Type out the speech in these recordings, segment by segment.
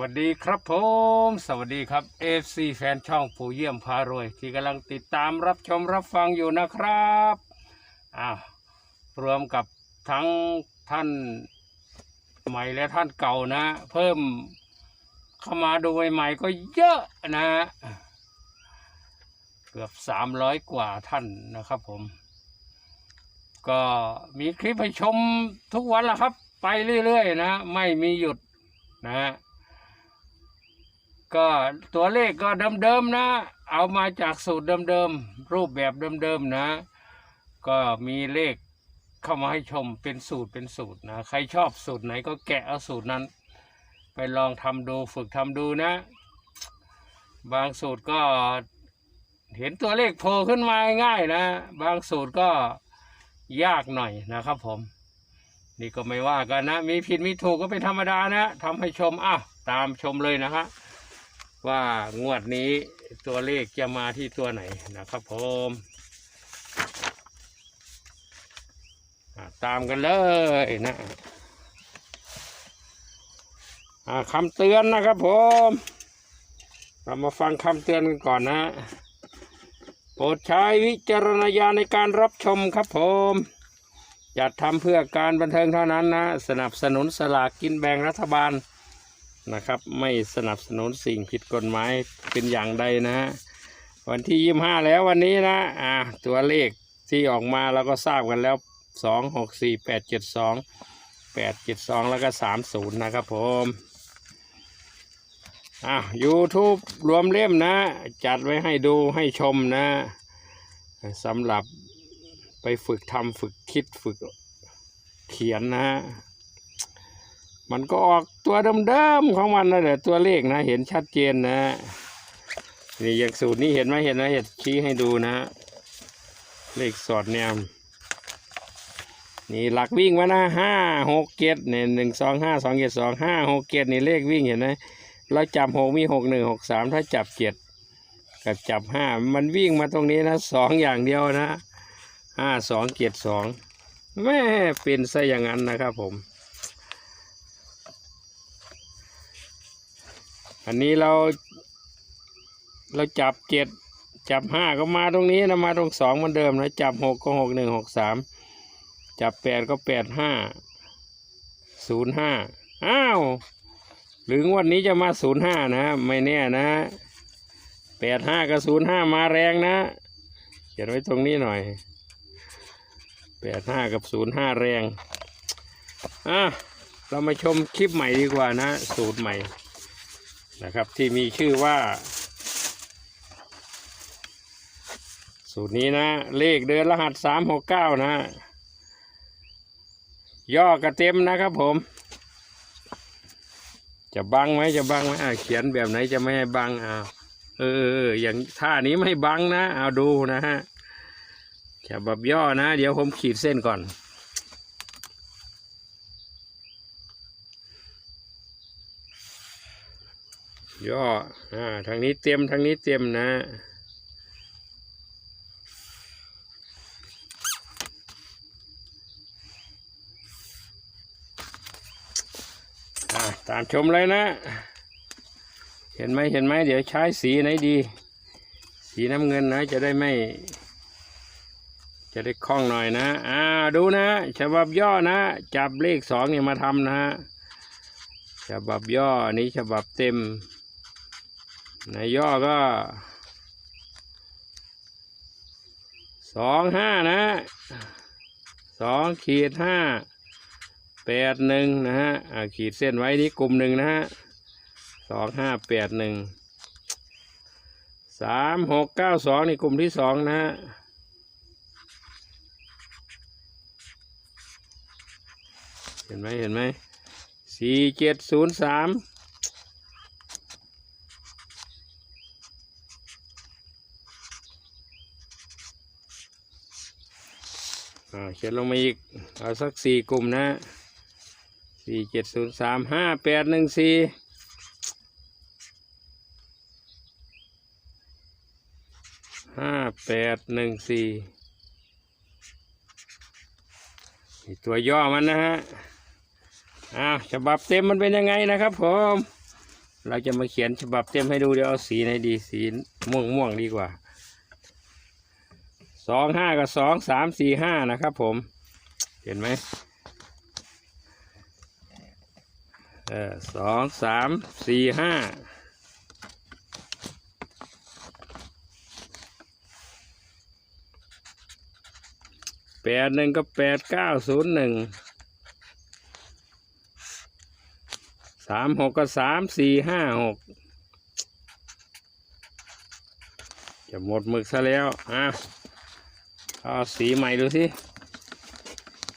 วัสดีครับผม สวัสดีครับ FC แฟนช่องผู้เยี่ยมพารวย ที่กำลังติดตามรับชมรับฟังอยู่นะครับอ้าวรวมกับทั้งท่านใหม่และท่านเก่านะ เพิ่มเข้ามาดูใหม่ก็เยอะนะเกือบสามร้อยกว่าท่านนะครับผม ก็มีคลิปให้ชมทุกวันละครับ ไปเรื่อยๆนะ ไม่มีหยุดนะฮะ ก็ตัวเลขก็เดิมๆนะ เอามาจากสูตรเดิมๆรูปแบบเดิมๆนะ ก็มีเลขเข้ามาให้ชมเป็นสูตรเป็นสูตรนะ ใครชอบสูตรไหนก็แกะเอาสูตรนั้น ไปลองทำดูฝึกทำดูนะ บางสูตรก็เห็นตัวเลขโผล่ขึ้นมาง่ายนะ บางสูตรก็ยากหน่อยนะครับผม นี่ก็ไม่ว่ากันนะ มีผิดมีถูกก็เป็นธรรมดานะทำให้ชมอ้าวตามชมเลยนะฮะ ว่างวดนี้ตัวเลขจะมาที่ตัวไหนนะครับผมตามกันเลยนะอะคำเตือนนะครับผม เรามาฟังคำเตือนกันก่อนนะ โปรดใช้วิจารณญาณในการรับชมครับผมจัดทำเพื่อการบันเทิงเท่านั้นนะ สนับสนุนสลากกินแบ่งรัฐบาล นะครับ ไม่สนับสนุนสิ่งผิดกฎหมายเป็นอย่างใดนะฮะวันที่ยี่ห้าแล้ววันนี้นะอ่าตัวเลขที่ออกมาเราก็ทราบกันแล้วสองหกสี่แปดเจ็ดสองแปดเจ็ดสองแล้วก็สามศูนย์นะครับผมอ่า YouTube รวมเล่มนะ จัดไว้ให้ดูให้ชมนะสำหรับไปฝึกทำฝึกคิดฝึกเขียนนะ มันก็ออกตัวเดิมๆของมันนะแต่ตัวเลขนะ เห็นชัดเจนนะ นี่อย่างสูตรนี้เห็นไหมเห็นไหมเห็นชี้ให้ดูนะ เลขสอดแนมนี่หลักวิ่งมานะห้าหกเกตเนี่ยหนึ่งสองห้าสองเจ็ดสองห้าหกเกตนี่เลขวิ่งเห็นไหมเราจับหกมีหกหนึ่งหกสามถ้าจับเจ็ดกับจับห้ามันวิ่งมาตรงนี้นะสองอย่างเดียวนะห้าสองเกียรสองแม่เป็นซะอย่างนั้นนะครับผม อันนี้เรา เราจับเจ็ดจับห้าก็มาตรงนี้นะมาตรงสองเหมือนเดิมนะจับหกก็หกหนึ่งหกสามจับแปดก็แปดห้าศูนย์ห้าอ้าวหรืองวันนี้จะมาศูนย์ห้านะไม่แน่นะแปดห้ากับศูนย์ห้ามาแรงนะเขียนไว้ตรงนี้หน่อยแปดห้ากับศูนย์ห้าแรงอะเรามาชมคลิปใหม่ดีกว่านะ สูตรใหม่ นะครับที่มีชื่อว่า สูตรนี้นะ เลขเดือนรหัสสามหกเก้านะ ย่อกระเต็มนะครับผม จะบังไหมจะบังไหมอะเขียนแบบไหนจะไม่ให้บังอ่าเออเออเออ อย่างท่านี้ไม่บังนะ เอาดูนะฮะฉบับย่อนะ เดี๋ยวผมขีดเส้นก่อน ย่ออ่าทางนี้เต็มทางนี้เต็มนะอ่าตามชมเลยนะ เห็นไหมเห็นไหมเดี๋ยวใช้สีไหนดี สีน้ำเงินนะ จะได้ไม่ จะได้คล่องหน่อยนะอ่าดูนะฉบับย่อนะ จับเลขสองเนี่ยมาทำนะฉบับย่อนี้ฉบับเต็ม ในย่อก็สองห้านะสองขีดห้าแปดหนึ่งนะฮะอ่าขีดเส้นไว้นี้กลุ่มหนึ่งนะฮะสองห้าแปดหนึ่งสามหกเก้าสองนี่กลุ่มที่สองนะฮะเห็นไหมเห็นไหมสี่เจ็ดศูนย์สาม เขียนลงมาอีก เอาสักสี่กลุ่มนะสี่เจ็ดศูนย์สามห้าแปดหนึ่งสี่ห้าแปดหนึ่งสี่ตัวย่อมันนะฮะอ้าวฉบับเต็มมันเป็นยังไงนะครับผม เราจะมาเขียนฉบับเต็มให้ดูเดี๋ยวเอาสีไหนดีสีม่วงม่วงดีกว่า สองห้ากับสองสามสี่ห้านะครับผม เห็นไหมเออสองสามสี่ห้าแปดหนึ่งก็แปดเก้าศูนย์หนึ่งสามหกก็สามสี่ห้าหกจะหมดหมึกซะแล้ว อะ เอาสีใหม่ดูสิ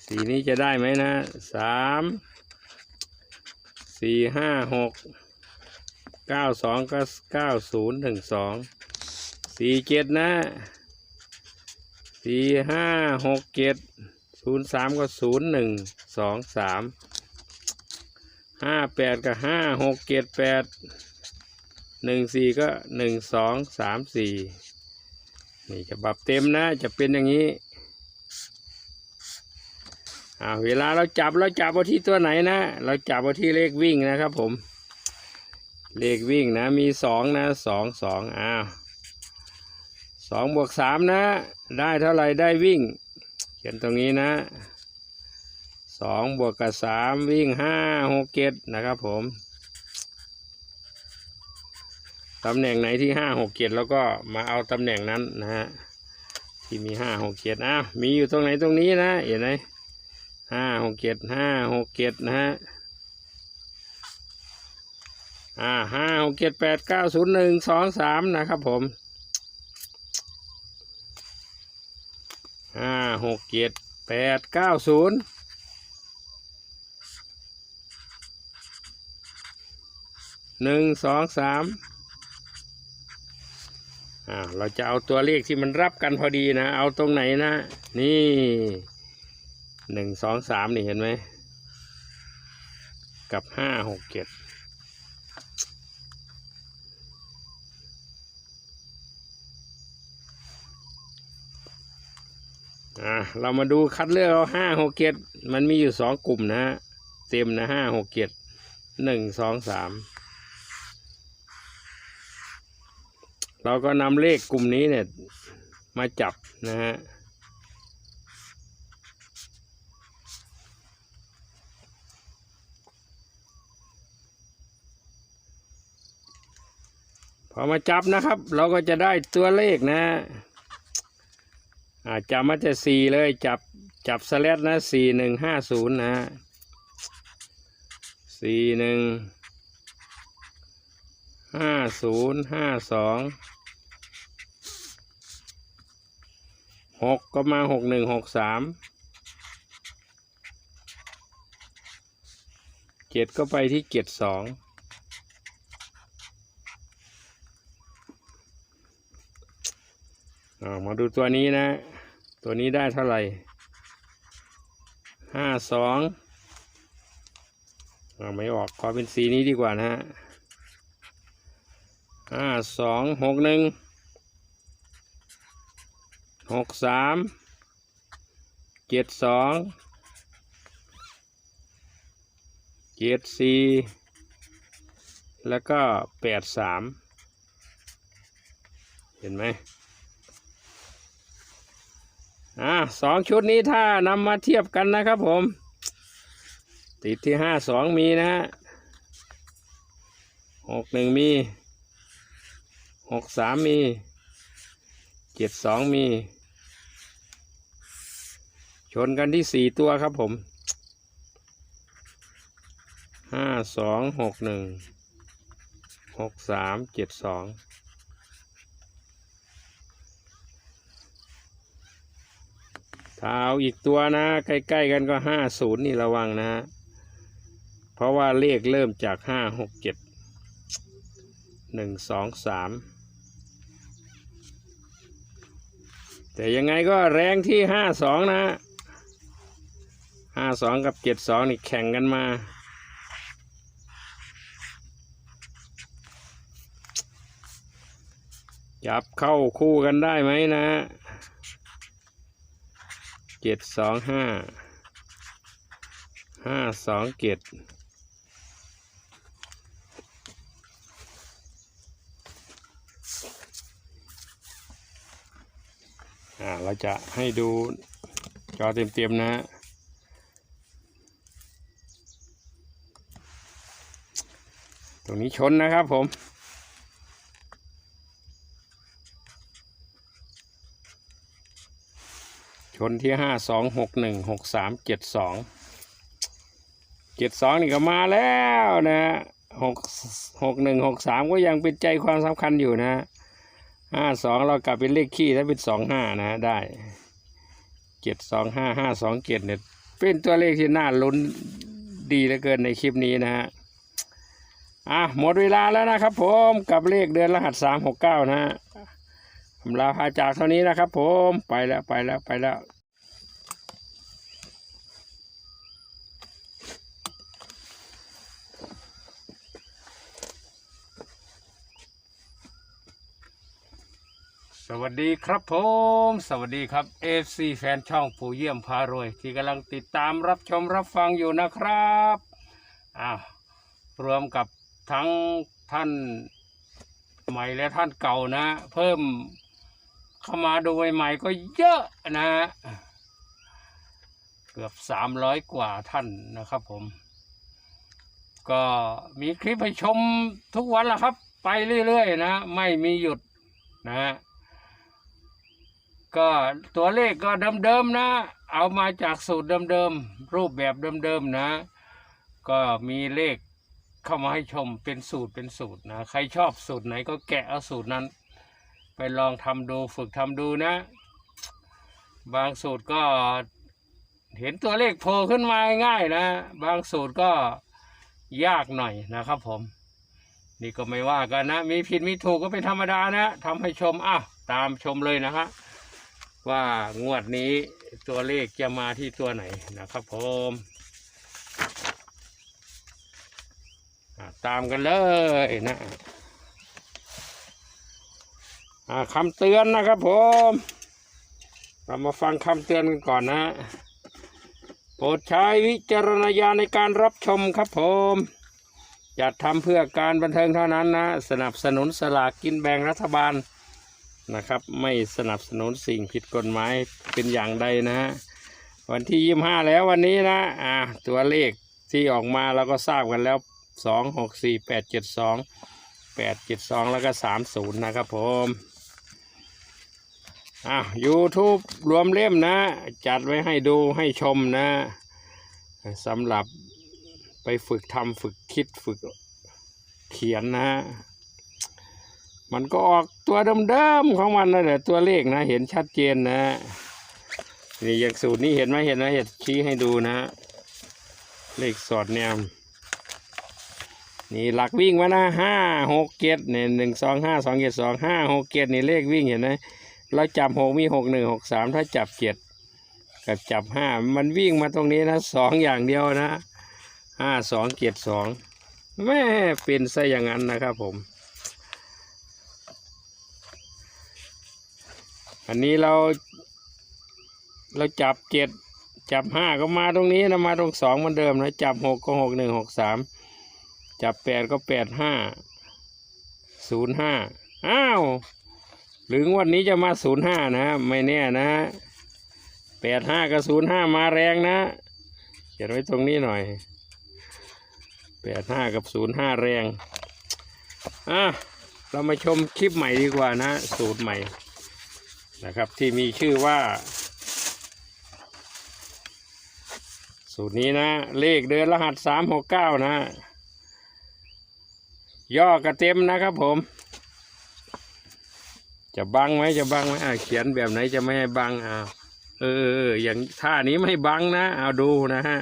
สีนี้จะได้ไหมนะสามสี่ห้าหกเก้าสองก็เก้าศูนย์ถึงสองสี่เจ็ดนะสี่ห้าหกเจ็ดศูนย์สามก็ศูนย์หนึ่งสองสามห้าแปดก็ห้าหกเจ็ดแปดหนึ่งสี่ก็หนึ่งสองสามสี่ นี่จะบับเต็มนะจะเป็นอย่างนี้อ่าเวลาเราจับเราจับเอาที่ตัวไหนนะ เราจับเอาที่เลขวิ่งนะครับ ผม เลขวิ่งนะ มีสองนะสองสองอ้าวสองบวกสามนะ ได้เท่าไหร่ได้วิ่ง เขียนตรงนี้นะสองบวกกับสามวิ่งห้าหกเจ็ดนะครับ ผม ตำแหน่งไหนที่ห้าหกเจ็ดแล้วก็มาเอาตำแหน่งนั้นนะฮะที่มีห้าหกเจ็ดอ้าวมีอยู่ตรงไหนตรงนี้นะเห็นไหมห้าหกเจ็ดห้าหกเจ็ดนะฮะอ่าห้าหกเจ็ดแปดเก้าศูนย์หนึ่งสองสามนะครับผมห้าหกเจ็ดแปดเก้าศูนย์หนึ่งสองสาม อ่าเราจะเอาตัวเลขที่มันรับกันพอดีนะ เอาตรงไหนนะ นี่หนึ่งสองสามนี่เห็นไหม กับห้าหกเจ็ดอะเรามาดูคัดเลือกเอาห้าหกเจ็ดมันมีอยู่สองกลุ่มนะฮะ เต็มนะห้าหกเจ็ดหนึ่งสองสาม เราก็นำเลขกลุ่มนี้เนี่ยมาจับนะฮะพอมาจับนะครับ เราก็จะได้ตัวเลขนะอาจับมาจะสี่เลยจับจับสแลดนะสี่หนึ่งห้าศูนย์นะสี่หนึ่งห้าศูนย์ห้าสอง หกก็มาหกหนึ่งหกสามเจ็ดก็ไปที่เจ็ดสองอ่ามาดูตัวนี้นะ ตัวนี้ได้เท่าไหร่ห้าสองอาไม่ออกขอเป็นสีนี้ดีกว่านะฮะห้าสองหกหนึ่ง หกสามเจ็ดสองเจ็ดสี่แล้วก็แปดสามเห็นไหมอ่าสองชุดนี้ถ้านำมาเทียบกันนะครับผม ติดที่ห้าสองมีนะฮะหกหนึ่งมีหกสามมีเจ็ดสองมี ชนกันที่สี่ตัวครับผมห้าสองหกหนึ่งหกสามเจ็ดสองถ้าเอาอีกตัวนะ ใกล้ ๆ กันก็ห้าศูนย์นี่ระวังนะ เพราะว่าเลขเริ่มจากห้าหกเจ็ดหนึ่งสองสามแต่ยังไงก็แรงที่ห้าสองนะ ห้าสองกับเจ็ดสองนี่แข่งกันมา จับเข้าคู่กันได้ไหมนะเจ็ดสองห้าห้าสองเจ็ดอ่าเราจะให้ดูจอเต็มๆนะฮะ รงนี้ชนนะครับผม ชนที่ห้าสองหกหนึ่งหกสามเจ็ดสองเจ็ดสองนี่ก็มาแล้วนะหกหกหนึ่งหกสามก็ยังเป็นใจความสำคัญอยู่นะห้าสองเรากลับเป็นเลขขี้ถ้าเป็นสองห้านะได้เจ็ดสองห้าห้าสองเจ็ดเนี่ยเป็นตัวเลขที่น่าลุ้นดีเหลือเกินในคลิปนี้นะฮะ อะหมดเวลาแล้วนะครับผมกับเลขเดือนรหัสสามหกเก้านะฮะผมลาพาจากเท่านี้นะครับผมไปแล้วไปแล้วไปแล้วสวัสดีครับผม สวัสดีครับ FC แฟนช่องปู่เยี่ยมพารวย ที่กำลังติดตามรับชมรับฟังอยู่นะครับอ้าวรวมกับ ทั้งท่านใหม่และท่านเก่านะ เพิ่มเข้ามาดูใหม่ๆก็เยอะนะเกือบสามร้อยกว่าท่านนะครับผม ก็มีคลิปให้ชมทุกวันละครับ ไปเรื่อยๆนะ ไม่มีหยุดนะก็ตัวเลขก็เดิมๆนะ เอามาจากสูตรเดิมๆรูปแบบเดิมๆนะ ก็มีเลข เข้ามาให้ชมเป็นสูตรเป็นสูตรนะใครชอบสูตรไหนก็แกะเอาสูตรนั้น ไปลองทำดูฝึกทำดูนะ บางสูตรก็เห็นตัวเลขโผล่ขึ้นมาง่ายนะ บางสูตรก็ยากหน่อยนะครับผม นี่ก็ไม่ว่ากันนะ มีผิดมีถูกก็เป็นธรรมดานะทำให้ชมอ้าวตามชมเลยนะฮะว่างวดนี้ตัวเลขจะมาที่ตัวไหนนะครับผม ตามกันเลยนะคำเตือนนะครับผม เรามาฟังคำเตือนกันก่อนนะ โปรดใช้วิจารณญาณในการรับชมครับผมจัดทำเพื่อการบันเทิงเท่านั้นนะ สนับสนุนสลากกินแบ่งรัฐบาลนะครับ ไม่สนับสนุนสิ่งผิดกฎหมายเป็นอย่างใดนะฮะวันที่ยี่ห้าแล้ววันนี้นะอ่าตัวเลขที่ออกมาเราก็ทราบกันแล้ว สองหกสี่แปดเจ็ดสองแปดเจ็ดสองแล้วก็สามศูนย์นะครับผมอะ YouTube รวมเล่มนะ จัดไว้ให้ดูให้ชมนะสำหรับไปฝึกทำฝึกคิดฝึกเขียนนะ มันก็ออกตัวเดิมๆของมันนั่นแหละตัวเลขนะ เห็นชัดเจนนะนี่อย่างสูตรนี้เห็นไหมเห็นไหมเห็นชี้ให้ดูนะ เลขสอดแนม นี่หลักวิ่งมานะห้าหกเจ็ดเนี่ยหนึ่งสองห้าสองเจ็ดสองห้าหกเจ็ดนี่เลขวิ่งเห็นไหมเราจับหกมีหกหนึ่งหกสามถ้าจับเจ็ดกับจับห้ามันวิ่งมาตรงนี้นะสองอย่างเดียวนะห้าสองเจ็ดสองแม่เป็นซะอย่างนั้นนะครับผม อันนี้เรา เราจับเจ็ดจับห้าก็มาตรงนี้นะมาตรงสองเหมือนเดิมนะจับหกก็หกหนึ่งหกสาม จับแปดก็แปดห้าศูนย์ห้าอ้าว หรืองวันนี้จะมาศูนย์ห้านะไม่แน่นะแปดห้ากับศูนย์ห้ามาแรงนะเขียนไว้ตรงนี้หน่อยแปดห้ากับศูนย์ห้าแรง อะ เรามาชมคลิปใหม่ดีกว่านะ สูตรใหม่ นะครับ ที่มีชื่อว่า สูตรนี้นะ เลขเดือนรหัสสามหกเก้านะ ย่อกระเต็มนะครับผม จะบังไหมจะบังไหมอะเขียนแบบไหนจะไม่ให้บังอ่าเออเออเออ อย่างท่านี้ไม่บังนะเอาดูนะฮะ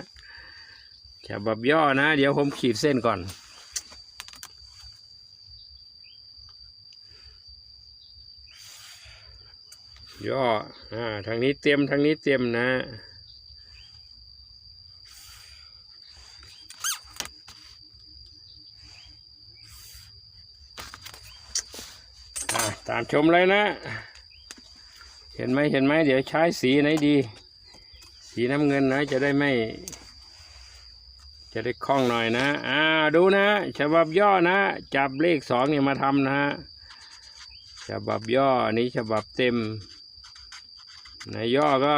ฉบับย่อนะ เดี๋ยวผมขีดเส้นก่อน ย่ออ่าทางนี้เต็มทางนี้เต็มนะ อะตามชมเลยนะ เห็นไหมเห็นไหมเดี๋ยวใช้สีไหนดี สีน้ำเงินนะ จะได้ไม่ จะได้คล่องหน่อยนะอ่าดูนะฉบับย่อนะ จับเลขสองเนี่ยมาทำนะฉบับย่อนี้ฉบับเต็ม ในย่อก็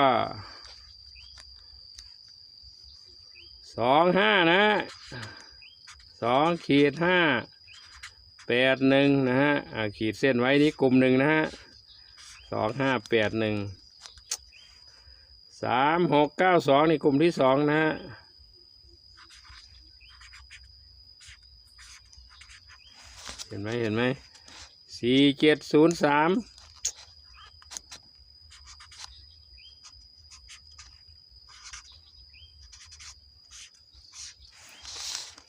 สองห้านะสองขีดห้า แปดหนึ่งนะฮะอ่าขีดเส้นไว้นี้กลุ่มหนึ่งนะฮะสองห้าแปดหนึ่งสามหกเก้าสองนี่กลุ่มที่สองนะฮะเห็นไหมเห็นไหมสี่เจ็ดศูนย์สาม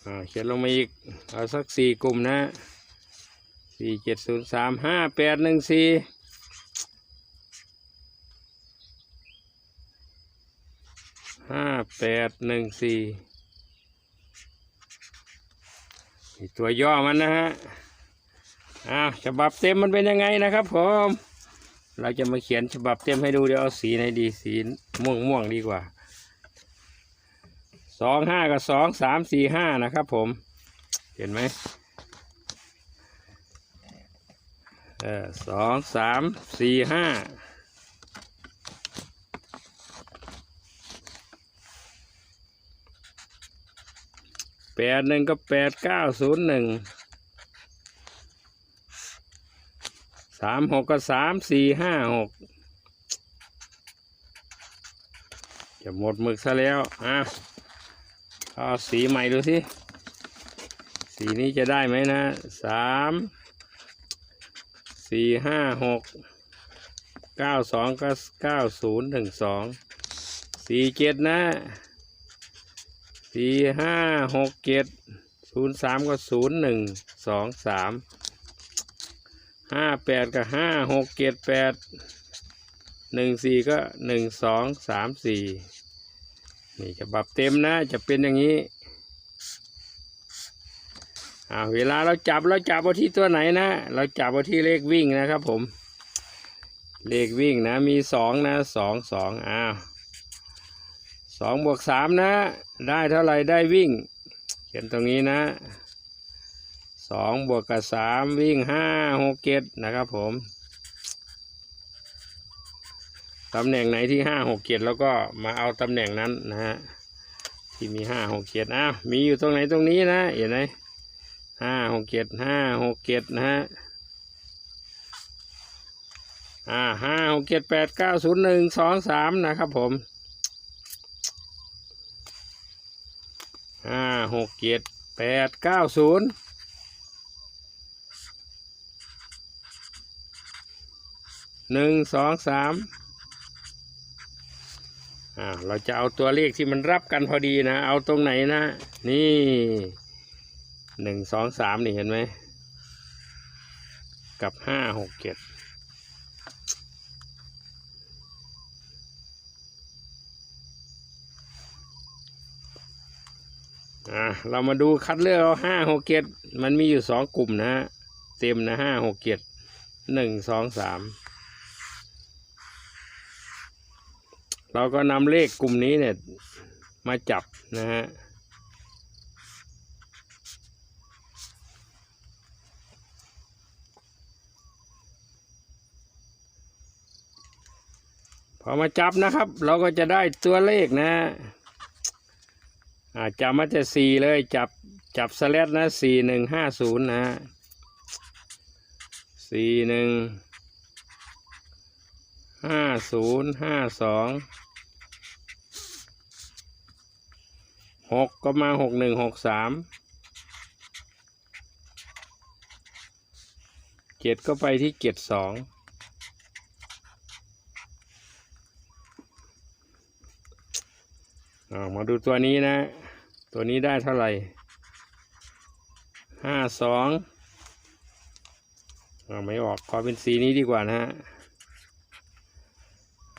อ่าเขียนลงมาอีก เอาสักสี่กลุ่มนะ สี่เจ็ดศูนย์สามห้าแปดหนึ่งสี่ห้าแปดหนึ่งสี่ตัวย่อมันนะฮะอ้าวฉบับเต็มมันเป็นยังไงนะครับผม เราจะมาเขียนฉบับเต็มให้ดูเดี๋ยวเอาสีไหนดีสีม่วงม่วงดีกว่าสองห้ากับสองสามสี่ห้านะครับผม เห็นไหมเออ สองสามสี่ห้าแปดหนึ่งก็แปดเก้าศูนย์หนึ่งสามหกก็สามสี่ห้าหกจะหมดหมึกซะแล้ว อะเอาสีใหม่ดูสิ สีนี้จะได้ไหมนะสาม สี่ห้าหกเก้าสองก็เก้าศูนย์ถึงสองสี่เจ็ดนะสี่ห้าหกเจ็ดศูนย์สามก็ศูนย์หนึ่งสองสามห้าแปดก็ห้าหกเจ็ดแปดหนึ่งสี่ก็หนึ่งสองสามสี่นี่ฉบับเต็มนะจะเป็นอย่างนี้ อ่าเวลาเราจับเราจับเอาที่ตัวไหนนะเราจับเอาที่เลขวิ่งนะครับ ผม เลขวิ่งนะมีสองนะสองสองอ้าวสองบวกสามนะ ได้เท่าไหร่ได้วิ่ง เขียนตรงนี้นะสองบวกกับสามวิ่งห้าหกเจ็ดนะครับผมตำแหน่งไหนที่ห้าหกเจ็ดแล้วก็มาเอาตำแหน่งนั้นนะฮะที่มีห้าหกเจ็ดอ้าวมีอยู่ตรงไหนตรงนี้นะเห็นไหม ห้าหกเจ็ดห้าหกเจ็ดนะฮะอ่าห้าหกเจ็ดแปดเก้าศูนย์หนึ่งสองสามนะครับผมห้าหกเจ็ดแปดเก้าศูนย์หนึ่งสองสามอ่าเราจะเอาตัวเลขที่มันรับกันพอดีนะ เอาตรงไหนนะ นี่ หนึ่งสองสามนี่เห็นไหม กับห้าหกเจ็ดอ่าเรามาดูคัดเลือกเอาห้าหกเจ็ดมันมีอยู่สองกลุ่มนะฮะ เต็มนะห้าหกเจ็ดหนึ่งสองสามเราก็นำเลขกลุ่มนี้เนี่ย มาจับนะฮะ พอมาจับนะครับ เราก็จะได้ตัวเลขนะอาจับมาจะสี่เลยจับจับสแลดนะสี่หนึ่งห้าศูนย์นะสี่หนึ่งห้าศูนย์ห้าสองหกก็มาหกหนึ่งหกสามเจ็ดก็ไปที่เจ็ดสองามาดูตัวนี้นะ ตัวนี้ได้เท่าไหร่ห้าสองอาไม่ออกขอเป็นสีนี้ดีกว่านะฮะ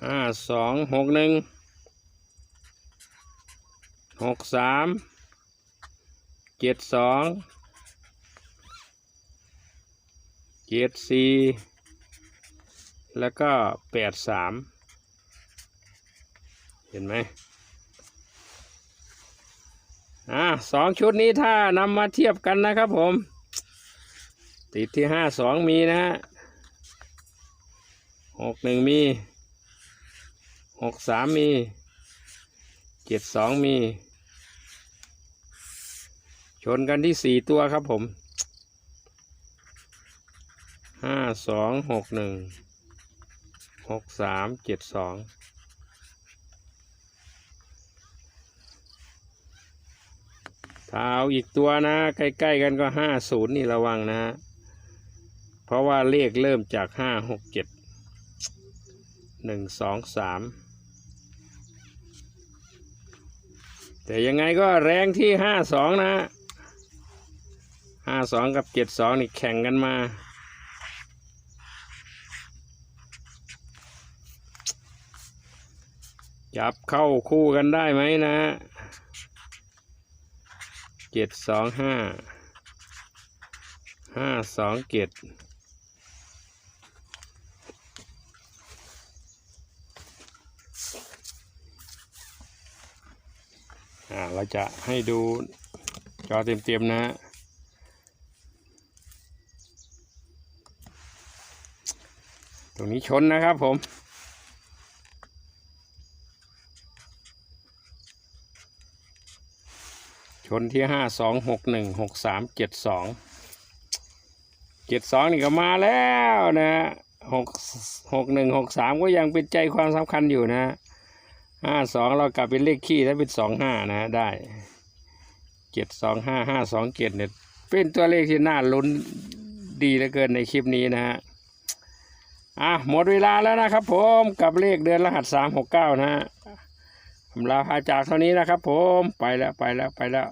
ห้าสองหกหนึ่งหกสามเจ็ดสองเจ็ดสี่แล้วก็แปดสามเห็นไหม อ่าสองชุดนี้ถ้านำมาเทียบกันนะครับผม ติดที่ห้าสองมีนะฮะหกหนึ่งมีหกสามมีเจ็ดสองมี ชนกันที่สี่ตัวครับผมห้าสองหกหนึ่งหกสามเจ็ดสองาเอาอีกตัวนะ ใกล้ ๆ กันก็ห้าศูนย์นี่ระวังนะ เพราะว่าเลขเริ่มจากห้าหกเจ็ดหนึ่งสองสามแต่ยังไงก็แรงที่ห้าสองนะห้าสองกับเจ็ดสองนี่แข่งกันมา จับเข้าคู่กันได้ไหมนะ จ็ดสองห้าห้าสองเจ็ดอ่าเราจะให้ดูจอเต็มๆนะตรงนี้ชนนะครับผม ชนที่ห้าสองหกหนึ่งหกสามเจ็ดสองเจ็ดสองนี่ก็มาแล้วนะหกหกหนึ่งหกสามก็ยังเป็นใจความสำคัญอยู่นะห้าสองเรากลับเป็นเลขขี้ถ้าเป็นสองห้านะได้เจ็ดสองห้าห้าสองเจ็ดเนี่ยเป็นตัวเลขที่น่าลุ้นดีเหลือเกินในคลิปนี้นะฮะอะหมดเวลาแล้วนะครับผมกับเลขเดือนรหัสสามหกเก้านะฮะ ผมลาพาจากเท่านี้นะครับ ผมไปแล้วไปแล้วไปแล้ว